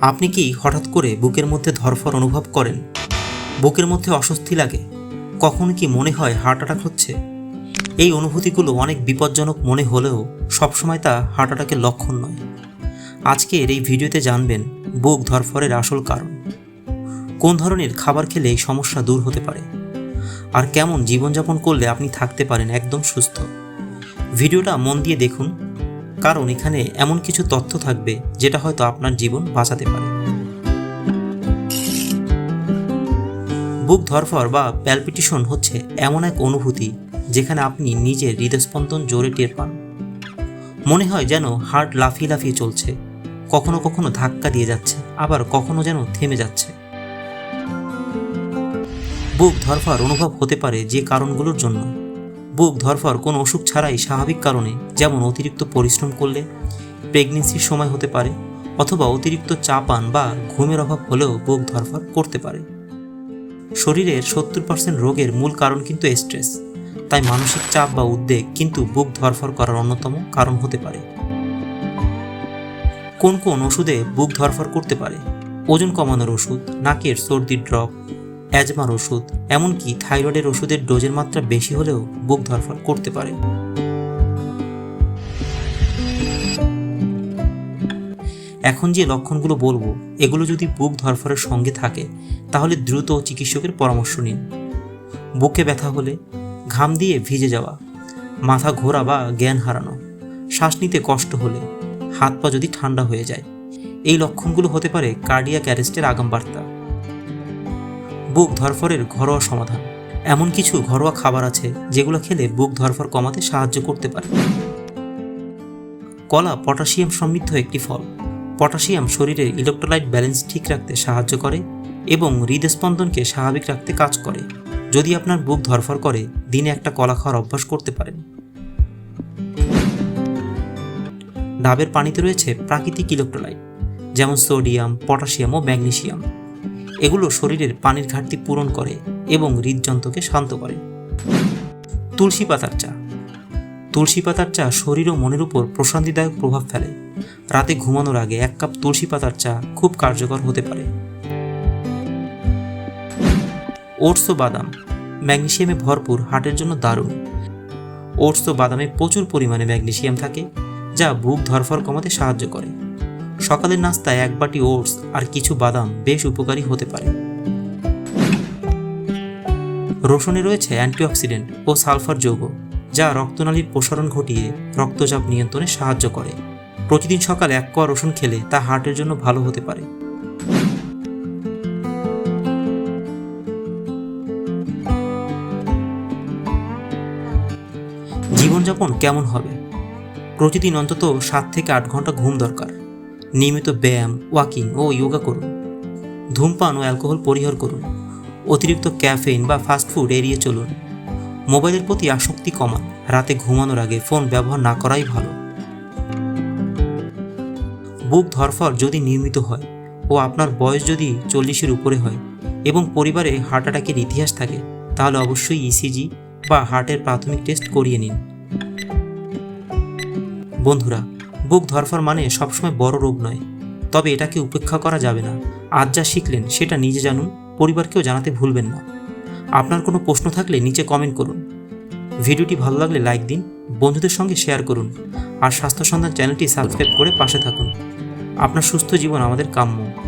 আপনি কি হঠাৎ করে বুকের মধ্যে ধরফর অনুভব করেন? বুকের মধ্যে অস্বস্তি লাগে। কখন কি মনে হয় হার্ট অ্যাটাক হচ্ছে? এই অনুভূতিগুলো অনেক বিপজ্জনক মনে হলেও সবসময় তা হার্ট অ্যাটাকের লক্ষণ নয়। আজকের এই ভিডিওতে জানবেন বুক ধরফরের আসল কারণ। কোন ধরনের খাবার খেলে এই সমস্যা দূর হতে পারে? আর কেমন জীবনযাপন করলে আপনি থাকতে পারেন একদম সুস্থ? ভিডিওটা মন দিয়ে দেখুন কারণ এখানে এমন কিছু তথ্য থাকবে যেটা হয়তো আপনার জীবন বাঁচাতে পারে। বুক ধরফর বা প্যালপিটেশন হচ্ছে এমন এক অনুভূতি যেখানে আপনি নিজের হৃদস্পন্দন জোরে টের পান। মনে হয় যেন হার্ট লাফিয়ে লাফিয়ে চলছে, কখনো কখনো ধাক্কা দিয়ে যাচ্ছে, আবার কখনো যেন থেমে যাচ্ছে। বুক ধরফর অনুভব হতে পারে যে কারণগুলোর জন্য। বুক ধরফর কোনো অসুখ ছাড়াই স্বাভাবিক কারণে যেমন অতিরিক্ত পরিশ্রম করলে প্রেগনেন্সির সময় হতে পারে, অথবা অতিরিক্ত চা পান বা ঘুমের অভাব হলেও বুক ধরফর করতে পারে। শরীরের সত্তর পার্সেন্ট রোগের মূল কারণ কিন্তু স্ট্রেস, তাই মানসিক চাপ বা উদ্বেগ কিন্তু বুক ধরফর করার অন্যতম কারণ হতে পারে। কোন কোন ওষুধে বুক ধরফর করতে পারে? ওজন কমানোর ওষুধ, নাকের সর্দির ড্রপ অ্যাজমার ওষুধ, এমনকি থাইরয়েডের ওষুধের ডোজের মাত্রা বেশি হলেও বুক ধরফর করতে পারে। এখন যে লক্ষণগুলো বলব, এগুলো যদি বুক ধরফরের সঙ্গে থাকে, তাহলে দ্রুত চিকিৎসকের পরামর্শ নিন। বুকে ব্যথা হলে ঘাম দিয়ে ভিজে যাওয়া, মাথা ঘোরা বা জ্ঞান হারানো, শ্বাস নিতে কষ্ট হলে হাত পা যদি ঠান্ডা হয়ে যায়, এই লক্ষণগুলো হতে পারে কার্ডিয়াক অ্যারেস্টের আগাম বার্তা। বুক ধরফরের ঘরোয়া সমাধান। এমন কিছু ঘরোয়া খাবার আছে যেগুলো খেলে বুক ধরফর কমাতে সাহায্য করতে পারে। কলা পটাশিয়াম সমৃদ্ধ একটি ফল। পটাশিয়াম শরীরের ইলেকট্রোলাইট ব্যালেন্স ঠিক রাখতে সাহায্য করে এবং হৃদস্পন্দনকে স্বাভাবিক রাখতে কাজ করে। যদি আপনার বুক ধরফর করে, দিনে একটা কলা খাওয়ার অভ্যাস করতে পারেন। ডাবের পানিতে রয়েছে প্রাকৃতিক ইলেকট্রোলাইট, যেমন সোডিয়াম, পটাশিয়াম ও ম্যাগনেসিয়াম। এগুলো শরীরের পানির ঘাটতি পূরণ করে এবং হৃদযন্ত্রকে শান্ত করে। তুলসী পাতার চা। তুলসী পাতার চা শরীর ও মনের উপর প্রশান্তিদায়ক প্রভাব ফেলে। রাতে ঘুমানোর আগে এক কাপ তুলসী পাতার চা খুব কার্যকর হতে পারে। ওটস ও বাদাম। ম্যাগনেশিয়ামে ভরপুর, হার্টের জন্য দারুণ। ওটস ও বাদামে প্রচুর পরিমাণে ম্যাগনেশিয়াম থাকে, যা বুক ধরফর কমাতে সাহায্য করে। সকালের নাস্তায় এক বাটি ওটস আর কিছু বাদাম বেশ উপকারী হতে পারে। রসুনে রয়েছে অ্যান্টিঅক্সিডেন্ট ও সালফার যৌগ, যা রক্তনালীর প্রসারণ ঘটিয়ে রক্তচাপ নিয়ন্ত্রণে সাহায্য করে। প্রতিদিন সকালে এক কোয়া রসুন খেলে তা হার্টের জন্য ভালো হতে পারে। জীবনযাপন কেমন হবে? প্রতিদিন অন্তত সাত থেকে আট ঘণ্টা ঘুম দরকার। নিয়মিত ব্যায়াম, ওয়াকিং ও যোগা করুন। ধূমপান ও অ্যালকোহল পরিহার করুন। অতিরিক্ত ক্যাফেইন বা ফাস্টফুড এড়িয়ে চলুন। মোবাইলের প্রতি আসক্তি কমান। রাতে ঘুমানোর আগে ফোন ব্যবহার না করাই ভালো। বুক ধরফর যদি নিয়মিত হয় ও আপনার বয়স যদি চল্লিশের উপরে হয় এবং পরিবারে হার্ট অ্যাটাকের ইতিহাস থাকে, তাহলে অবশ্যই ইসিজি বা হার্টের প্রাথমিক টেস্ট করিয়ে নিন। বন্ধুরা বুক ধরফর মানে সবসময় বড় রোগ নয়। তবে এটাকে উপেক্ষা করা যাবে না। আজ যা শিখলেন, সেটা নিজে জানুন, পরিবারকেও জানাতে ভুলবেন না। আপনার কোনো প্রশ্ন থাকলে নিচে কমেন্ট করুন। ভিডিওটি ভালো লাগলে লাইক দিন, বন্ধুদের সঙ্গে শেয়ার করুন, আর স্বাস্থ্য সন্ধান চ্যানেলটি সাবস্ক্রাইব করে পাশে থাকুন। আপনার সুস্থ জীবন আমাদের কাম্য।